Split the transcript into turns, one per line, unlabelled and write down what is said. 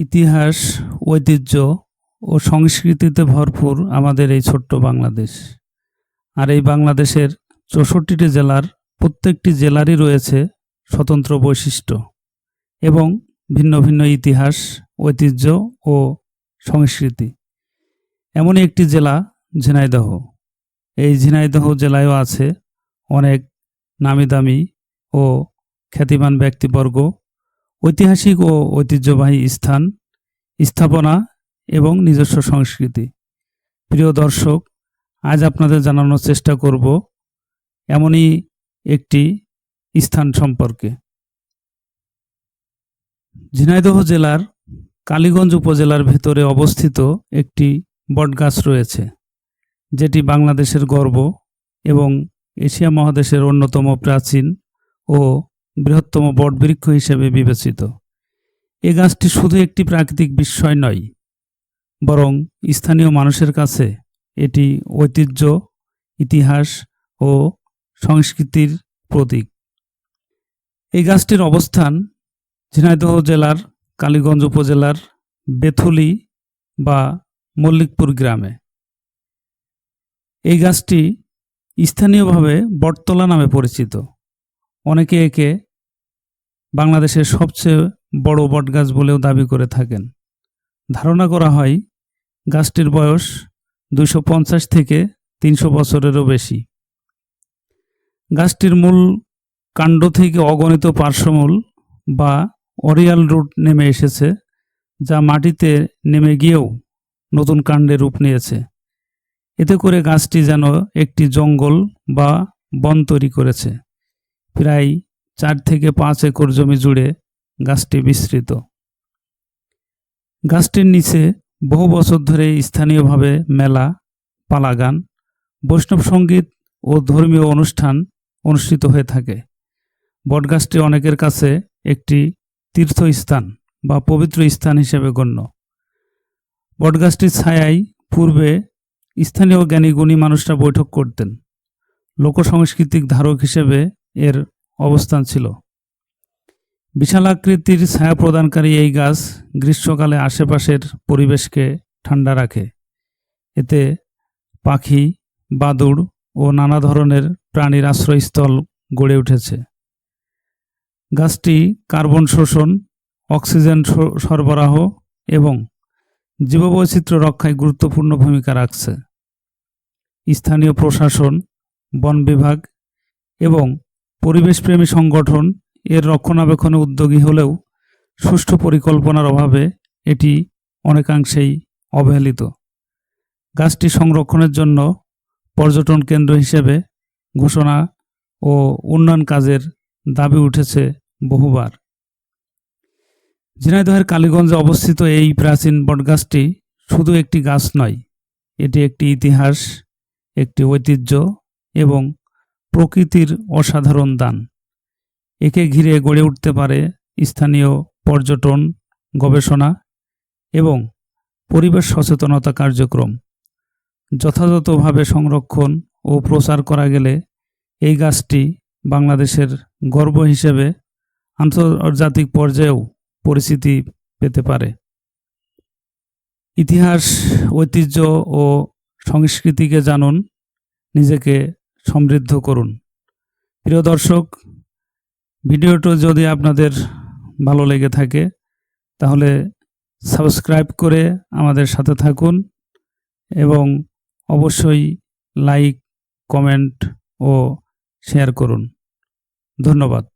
ইতিহাস, ঐতিহ্য ও সংস্কৃতিতে ভরপুর আমাদের এই ছোট্ট বাংলাদেশ। আর এই বাংলাদেশের চৌষট্টিটি জেলার প্রত্যেকটি জেলারই রয়েছে স্বতন্ত্র বৈশিষ্ট্য এবং ভিন্ন ভিন্ন ইতিহাস, ঐতিহ্য ও সংস্কৃতি। এমনই একটি জেলা, ঝিনাইদহ। এই ঝিনাইদহ জেলায়ও আছে অনেক নামি দামি ও খ্যাতিমান ব্যক্তিবর্গ ঐতিহাসিক ও ঐতিহ্যবাহী স্থান, স্থাপনা এবং নিজস্ব সংস্কৃতি। প্রিয় দর্শক, আজ আপনাদের জানানোর চেষ্টা করব এমনই একটি স্থান সম্পর্কে। ঝিনাইদহ জেলার কালীগঞ্জ উপজেলার ভেতরে অবস্থিত একটি বটগাছ রয়েছে, যেটি বাংলাদেশের গর্ব এবং এশিয়া মহাদেশের অন্যতম প্রাচীন ও বৃহত্তম বটবৃক্ষ হিসেবে বিবেচিত। এ গাছটি শুধু একটি প্রাকৃতিক বিস্ময় নয়, বরং স্থানীয় মানুষের কাছে এটি ঐতিহ্য, ইতিহাস ও সংস্কৃতির প্রতীক। এই গাছটির অবস্থান ঝিনাইদহ জেলার কালীগঞ্জ উপজেলার বেথুলি বা মল্লিকপুর গ্রামে। এই গাছটি স্থানীয়ভাবে বটতলা নামে পরিচিত। অনেকে একে বাংলাদেশের সবচেয়ে বড় বটগাছ বলেও দাবি করে থাকেন। ধারণা করা হয়, গাছটির বয়স দুইশো পঞ্চাশ থেকে তিনশো বছরেরও বেশি। গাছটির মূল কাণ্ড থেকে অগণিত পার্শ্বমূল বা অরিয়াল রুট নেমে এসেছে, যা মাটিতে নেমে গিয়েও নতুন কাণ্ডে রূপ নিয়েছে। এতে করে গাছটি যেন একটি জঙ্গল বা বন তৈরি করেছে। প্রায় চার থেকে পাঁচ একর জমি জুড়ে গাছটি বিস্তৃত। গাছটির নিচে বহু বছর ধরে স্থানীয়ভাবে মেলা, পালাগান, বৈষ্ণব সংগীত ও ধর্মীয় অনুষ্ঠান অনুষ্ঠিত হয়ে থাকে। বটগাছটি অনেকের কাছে একটি তীর্থস্থান বা পবিত্র স্থান হিসেবে গণ্য। বটগাছটির ছায়ায় পূর্বে স্থানীয় জ্ঞানী গুণী মানুষরা বৈঠক করতেন। লোকসংস্কৃতিক ধারক হিসেবে এর অবস্থান ছিল। বিশাল আকৃতির ছায়া প্রদানকারী এই গাছ গ্রীষ্মকালে আশেপাশের পরিবেশকে ঠান্ডা রাখে। এতে পাখি, বাদুড় ও নানা ধরনের প্রাণীর আশ্রয়স্থল গড়ে উঠেছে। গাছটি কার্বন শোষণ, অক্সিজেন সরবরাহ এবং জীববৈচিত্র্য রক্ষায় গুরুত্বপূর্ণ ভূমিকা রাখছে। স্থানীয় প্রশাসন, বন বিভাগ এবং পরিবেশপ্রেমী সংগঠন এর রক্ষণাবেক্ষণে উদ্যোগী হলেও সুষ্ঠু পরিকল্পনার অভাবে এটি অনেকাংশেই অবহেলিত। গাছটি সংরক্ষণের জন্য পর্যটন কেন্দ্র হিসেবে ঘোষণা ও উন্নয়ন কাজের দাবি উঠেছে বহুবার। ঝিনাইদহের কালীগঞ্জে অবস্থিত এই প্রাচীন বটগাছটি শুধু একটি গাছ নয়, এটি একটি ইতিহাস, একটি ঐতিহ্য এবং প্রকৃতির অসাধারণ দান। একে ঘিরে গড়ে উঠতে পারে স্থানীয় পর্যটন, গবেষণা এবং পরিবেশ সচেতনতা কার্যক্রম। যথাযথভাবে সংরক্ষণ ও প্রচার করা গেলে এই গাছটি বাংলাদেশের গর্ব হিসেবে আন্তর্জাতিক পর্যায়েও পরিচিতি পেতে পারে। ইতিহাস, ঐতিহ্য ও সংস্কৃতিকে জানুন, নিজেকে সমৃদ্ধ করুন। প্রিয় দর্শক ভিডিওটি যদি আপনাদের ভালো লেগে থাকে, তাহলে সাবস্ক্রাইব করে আমাদের সাথে থাকুন এবং অবশ্যই লাইক কমেন্ট ও শেয়ার করুন। ধন্যবাদ।